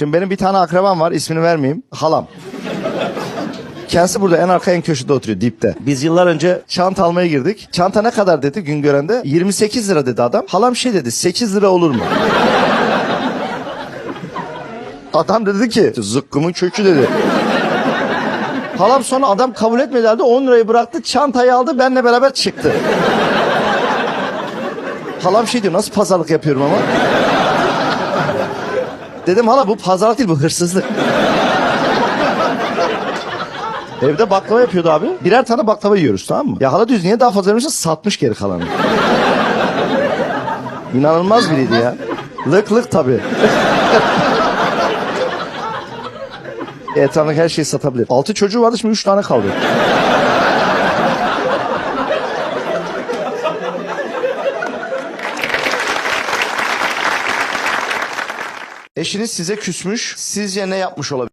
Şimdi benim bir tane akrabam var ismini vermeyeyim. Halam. Kendisi burada en arka en köşede oturuyor dipte. Biz yıllar önce çanta almaya girdik. Çanta ne kadar dedi gün görende? 28 lira dedi adam. Halam şey dedi 8 lira olur mu? Adam dedi ki zıkkımın kökü dedi. Halam sonra adam kabul etmedi halde 10 lirayı bıraktı çantayı aldı benle beraber çıktı. Halam şey diyor nasıl pazarlık yapıyorum ama. Dedim hala bu pazarlık değil bu hırsızlık. Evde baklava yapıyordu abi. Birer tane baklava yiyoruz tamam mı? Ya hala düz niye daha fazla vermişsin? Satmış geri kalanı. İnanılmaz biriydi ya. Lık lık tabii. Etrafındaki her şeyi satabilir. Altı çocuğu vardı şimdi üç tane kaldı. Eşiniz size küsmüş. Sizce ne yapmış olabilir?